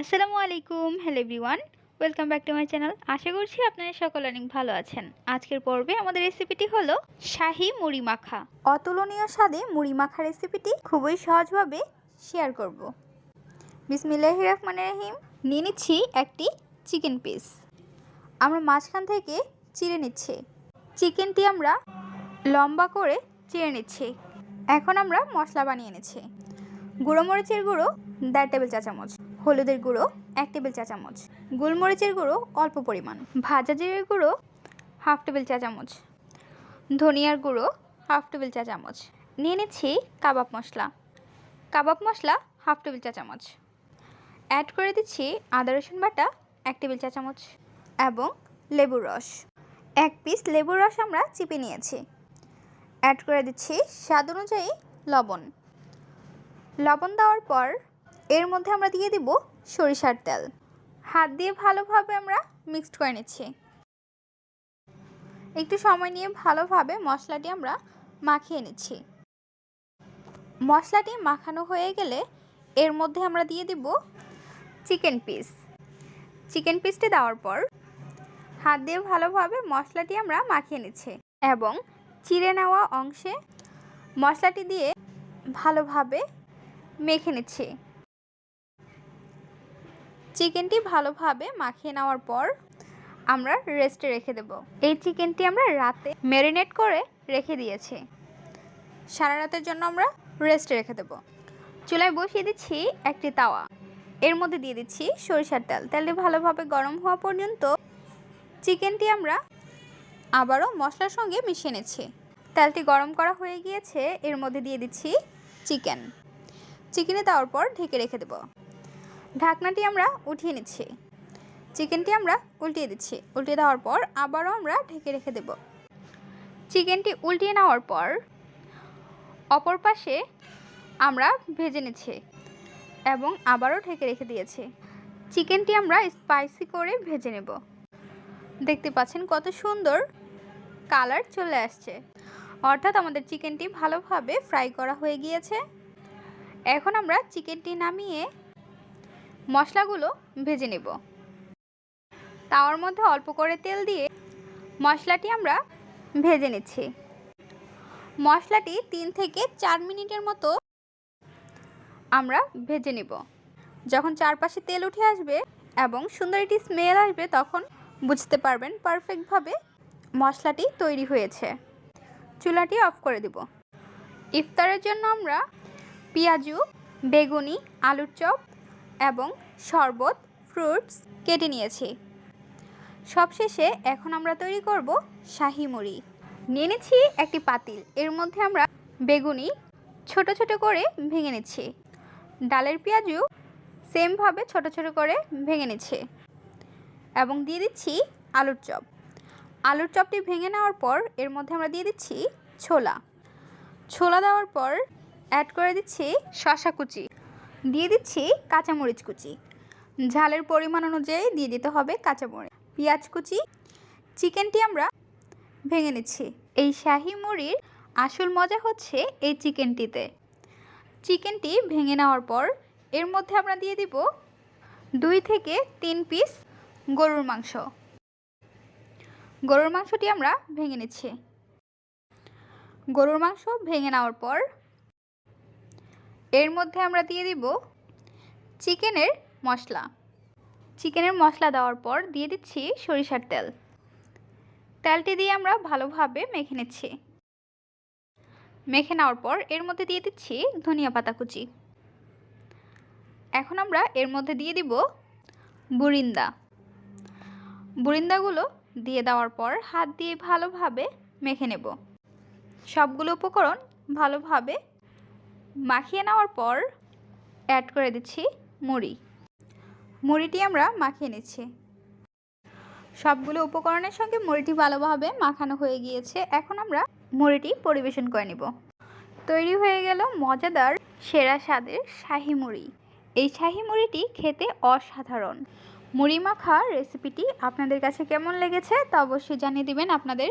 আসসালামু আলাইকুম hello everyone welcome back to my channel আশা করছি আপনারা সকলে অনেক ভালো আছেন। আজকের পর্বে আমাদের রেসিপিটি হলো শাহি মুড়ি মাখা। অতুলনীয় স্বাদে মুড়ি মাখা রেসিপিটি খুবই সহজভাবে শেয়ার করব। বিসমিল্লাহ রহমান রহিম, নিয়ে নিচ্ছি একটি চিকেন পিস আমরা মাঝখান থেকে চিড়ে নিচ্ছি। চিকেনটি আমরা লম্বা করে চিড়ে নিচ্ছি। এখন আমরা মশলা বানিয়ে নিচ্ছি। গুঁড়ো মরিচের গুঁড়ো দেড় টেবিল চা চামচ হলুদের গুঁড়ো, এক টেবিল চা চামচ। গোলমরিচের গুঁড়ো, অল্প পরিমাণ। ভাজা জিরের গুঁড়ো, হাফ টেবিল চা চামচ। ধনিয়ার গুঁড়ো, হাফ টেবিল চা চামচ। নিয়ে নিচ্ছি কাবাব মশলা। কাবাব মশলা, হাফ টেবিল চা চামচ। অ্যাড করে দিচ্ছি আদা, রসুন বাটা, এক টেবিল চা চামচ। এবং লেবুর রস। এক পিস লেবুর রস আমরা চিপে নিয়েছি। অ্যাড করে দিচ্ছি স্বাদ অনুযায়ী লবণ। লবণ দেওয়ার পর এর মধ্যে আমরা দিয়ে দিব সরিষার তেল। হাত দিয়ে ভালোভাবে আমরা মিক্সড করে নিচ্ছি। একটু সময় নিয়ে ভালোভাবে মশলাটি আমরা মাখিয়ে নিচ্ছি। মশলাটি মাখানো হয়ে গেলে এর মধ্যে আমরা দিয়ে দিব চিকেন পিস চিকেন পিসটি দেওয়ার পর হাত দিয়ে ভালোভাবে মশলাটি আমরা মাখিয়ে নিচ্ছি এবং চিড়ে নেওয়া অংশে মশলাটি দিয়ে ভালোভাবে মেখে নিচ্ছি। চিকেনটি ভালোভাবে মাখিয়ে নেওয়ার পর আমরা রেস্টে রেখে দেব। এই চিকেনটি আমরা রাতে ম্যারিনেট করে রেখে দিয়েছি। সারা রাতের জন্য আমরা রেস্টে রেখে দেব। চুলায় বসিয়ে দিচ্ছি একটি তাওয়া। এর মধ্যে দিয়ে দিচ্ছি সরিষার তেল। তেলটি ভালোভাবে গরম হওয়া পর্যন্ত চিকেনটি আমরা আবারও মশলার সঙ্গে মিশিয়ে নিচ্ছি। তেলটি গরম করা হয়ে গিয়েছে। এর মধ্যে দিয়ে দিচ্ছি চিকেন। চিকেনে দেওয়ার পর ঢেকে রেখে দেব। ঢাকনাটি আমরা উঠিয়ে নিচ্ছি। চিকেনটি আমরা উল্টিয়ে দিচ্ছি। উল্টিয়ে দেওয়ার পর আবারও আমরা ঢেকে রেখে দেব। চিকেনটি উল্টিয়ে নেওয়ার পর অপর পাশে আমরা ভেজে নিচ্ছি এবং আবারও ঢেকে রেখে দিয়েছি। চিকেনটি আমরা স্পাইসি করে ভেজে নেব। দেখতে পাচ্ছেন কত সুন্দর কালার চলে আসছে। অর্থাৎ আমাদের চিকেনটি ভালোভাবে ফ্রাই করা হয়ে গিয়েছে। এখন আমরা চিকেনটি নামিয়ে মশলাগুলো ভেজে নেব। তাওয়ার মধ্যে অল্প করে তেল দিয়ে মশলাটি আমরা ভেজে নিচ্ছি। মশলাটি তিন থেকে চার মিনিটের মতো আমরা ভেজে নেব। যখন চারপাশে তেল উঠে আসবে এবং সুন্দর একটি স্মেল আসবে, তখন বুঝতে পারবেন পারফেক্টভাবে মশলাটি তৈরি হয়েছে। চুলাটি অফ করে দেব। ইফতারের জন্য আমরা পেঁয়াজু, বেগুনি, আলুর চপ এবং শরবত, ফ্রুটস কেটে নিয়েছি। সবশেষে এখন আমরা তৈরি করব শাহি মুড়ি। নিয়ে নিচ্ছি একটি পাতিল। এর মধ্যে আমরা বেগুনি ছোট ছোট করে ভেঙে নিচ্ছি। ডালের পেঁয়াজু সেমভাবে ছোট ছোট করে ভেঙে নিচ্ছি। এবং দিয়ে দিচ্ছি আলুর চপ। আলুর চপটি ভেঙে নেওয়ার পর এর মধ্যে আমরা দিয়ে দিচ্ছি ছোলা। ছোলা দেওয়ার পর অ্যাড করে দিচ্ছি শশা কুচি। দিয়ে দিচ্ছি কাঁচামরিচ কুচি। ঝালের পরিমাণ অনুযায়ী দিয়ে দিতে হবে কাঁচামরিচ। পেঁয়াজ কুচি, চিকেনটি আমরা ভেঙে নিচ্ছি। এই শাহি মুড়ির আসল মজা হচ্ছে এই চিকেনটিতে। চিকেনটি ভেঙে নেওয়ার পর এর মধ্যে আমরা দিয়ে দিব দুই থেকে তিন পিস গরুর মাংস। গরুর মাংসটি আমরা ভেঙে নিচ্ছি। গরুর মাংস ভেঙে নেওয়ার পর এর মধ্যে আমরা দিয়ে দিব চিকেনের মশলা। চিকেনের মশলা দেওয়ার পর দিয়ে দিচ্ছি সরিষার তেল। তেলটি দিয়ে আমরা ভালোভাবে মেখে নিচ্ছি। মেখে নেওয়ার পর এর মধ্যে দিয়ে দিচ্ছি ধনিয়া পাতা কুচি। এখন আমরা এর মধ্যে দিয়ে দিব বুরিন্দা। বুরিন্দাগুলো দিয়ে দেওয়ার পর হাত দিয়ে ভালোভাবে মেখে নেব। সবগুলো উপকরণ ভালোভাবে মাখিয়ে নেওয়ার পর অ্যাড করে দিচ্ছি মুড়ি। মুড়িটি আমরা মাখিয়ে নিচ্ছি। সবগুলো উপকরণের সঙ্গে মুড়িটি ভালোভাবে মাখানো হয়ে গিয়েছে। এখন আমরা মুড়িটি পরিবেশন করে নিব। তৈরি হয়ে গেল মজাদার সেরা স্বাদের শাহি মুড়ি। এই শাহি মুড়িটি খেতে অসাধারণ। মুড়ি মাখা রেসিপিটি আপনাদের কাছে কেমন লেগেছে তা অবশ্যই জানিয়ে দিবেন আপনাদের